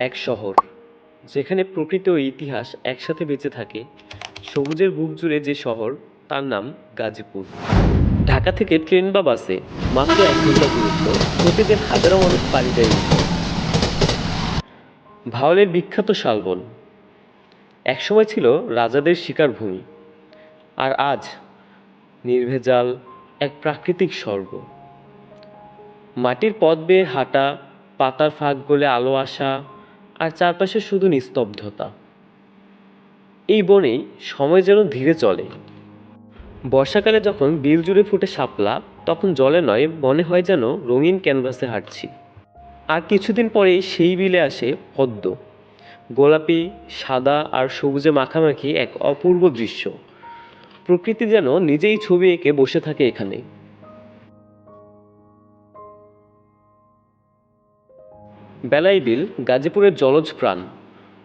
এক শহর, যেখানে প্রকৃতি ও ইতিহাস একসাথে বেঁচে থাকে। সবুজের বুক জুড়ে যে শহর, তার নাম গাজীপুর। ঢাকা থেকে ট্রেন বা বাসে মাত্র এক ঘণ্টা দূরত্ব, প্রতিদিন হাজারো মানুষ পাড়ি দেয়। ভাওয়ালের বিখ্যাত শালবন। একসময় ছিল রাজাদের শিকার ভূমি আর আজ নির্ভেজাল এক প্রাকৃতিক স্বর্গ। মাটির পথ বেয়ে হাঁটা, পাতার ফাঁক গলে আলো আসা আর চারপাশে শুধু নিস্তব্ধতা। এই বনেই সময় যেন ধীরে চলে। বর্ষাকালে যখন বিল জুড়ে ফুটে শাপলা, তখন জলে নয় মনে হয় যেন রঙিন ক্যানভাসে হাঁটছি। আর কিছুদিন পরেই সেই বিলে আসে পদ্ম। গোলাপি, সাদা আর সবুজে মাখামাখি এক অপূর্ব দৃশ্য। প্রকৃতি যেন নিজেই ছবি এঁকে বসে থাকে এখানে। বেলাই বিল গাজীপুরের জলজ প্রাণ।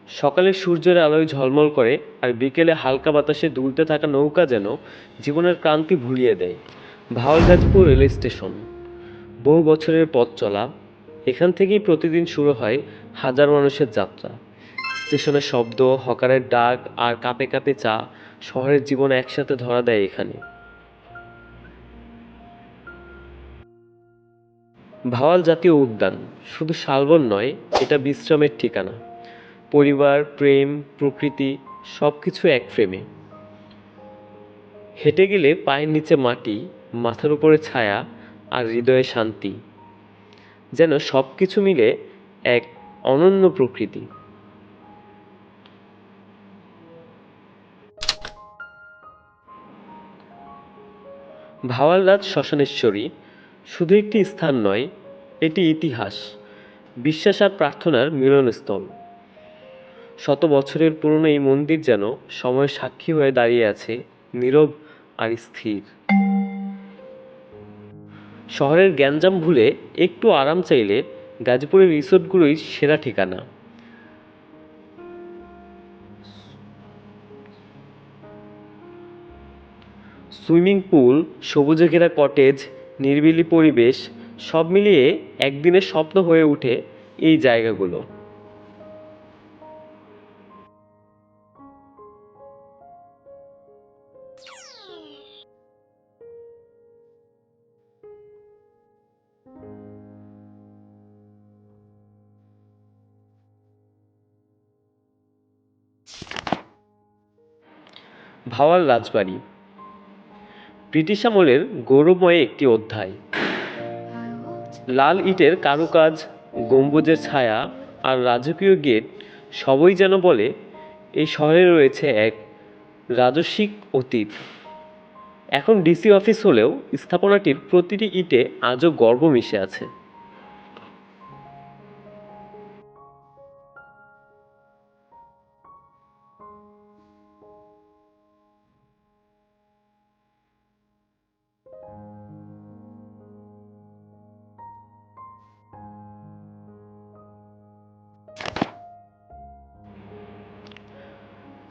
সকালে সূর্যের আলোয় ঝলমল করে আর বিকেলে হালকা বাতাসে দুলতে থাকা নৌকা যেন জীবনের ক্রান্তি ভুলিয়ে দেয়। Bhawal Gazipur rail station. বহু বছরের পথ চলা, এখান থেকেই প্রতিদিন শুরু হয় হাজার মানুষের যাত্রা। স্টেশনের শব্দ, হকারের ডাক আর কাপে কাপে চা শহরের জীবন একসাথে ধরা দেয় এখানে। ভাওয়াল জাতীয় উদ্যান শুধু শালবন নয়, এটা বিশ্রামের ঠিকানা। পরিবার, প্রেম, প্রকৃতি সব কিছু এক ফ্রেমে হেঁটে গেলে পায়ের নিচে মাটি, মাথার উপরে ছায়া আর হৃদয়ে শান্তি। যেন সব কিছু মিলে এক অনন্য প্রকৃতি। ভাওয়াল রাজ শ্মশানেশ্বরী শুধু একটি স্থান নয়, এটি ইতিহাস, বিশ্বাস আর প্রার্থনার মিলনস্থল। শত বছরের পুরনো এই মন্দির যেন সময়ের সাক্ষী হয়ে দাঁড়িয়ে আছে, নীরব আর স্থির। শহরের গ্যাঞ্জাম ভুলে একটু আরাম চাইলে গাজীপুরের রিসোর্টগুলোই সেরা ঠিকানা। সুইমিং পুল, সবুজে ঘেরা কটেজ নিরিবিলি পরিবেশ সব মিলিয়ে একদিনের স্বপ্ন হয়ে ওঠে এই জায়গাগুলো। ভাওয়াল রাজবাড়ি। ব্রিটিশ আমলের গৌরবময় একটি অধ্যায়। লাল ইটের কারুকাজ, গম্বুজের ছায়া আর রাজকীয় গেট সবই যেন বলে এই শহরে রয়েছে এক রাজস্বিক অতীত। এখন ডিসি অফিস হলেও স্থাপনাটির প্রতিটি ইটে আজও গর্ব মিশে আছে।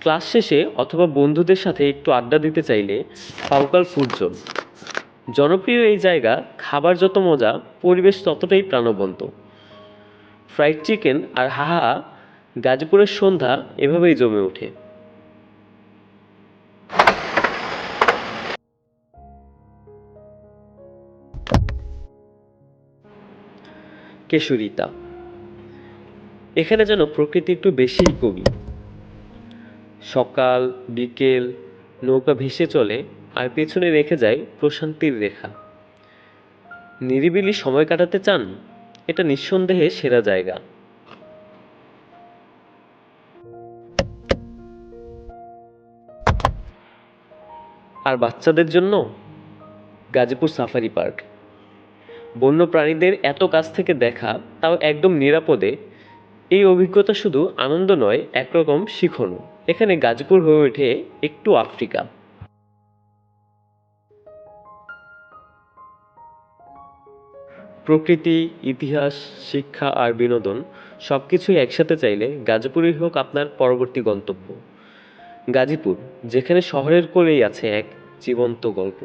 ক্লাস শেষে অথবা বন্ধুদের সাথে একটু আড্ডা দিতে চাইলে পাউকাল ফুড জোন। জনপ্রিয় এই জায়গা, খাবার যত মজা, পরিবেশ ততটাই প্রাণবন্ত। ফ্রাইড চিকেন আর হাহা গাজীপুরের সন্ধ্যা এভাবেই জমে ওঠে। কেশরিতা এখানে যেন প্রকৃতি একটু বেশিই কবি। সকাল, বিকেল, নৌকা ভেসে চলে আর পেছনে রেখে যায় প্রশান্তির রেখা। নিরিবিলি সময় কাটাতে চান? এটা নিঃসন্দেহে সেরা জায়গা। আর বাচ্চাদের জন্য? Gazipur safari park. বন্য প্রাণীদের এত কাছ থেকে দেখা তাও একদম নিরাপদে। এই অভিজ্ঞতা শুধু আনন্দ নয়, একরকম শিখনও। এখানে গাজীপুর হয়ে ওঠে একটু আফ্রিকা। প্রকৃতি, ইতিহাস, শিক্ষা আর বিনোদন সব কিছুই একসাথে চাইলে গাজীপুরই হোক আপনার পরবর্তী গন্তব্য। গাজীপুর, যেখানে শহরের কোলেই আছে এক জীবন্ত গল্প।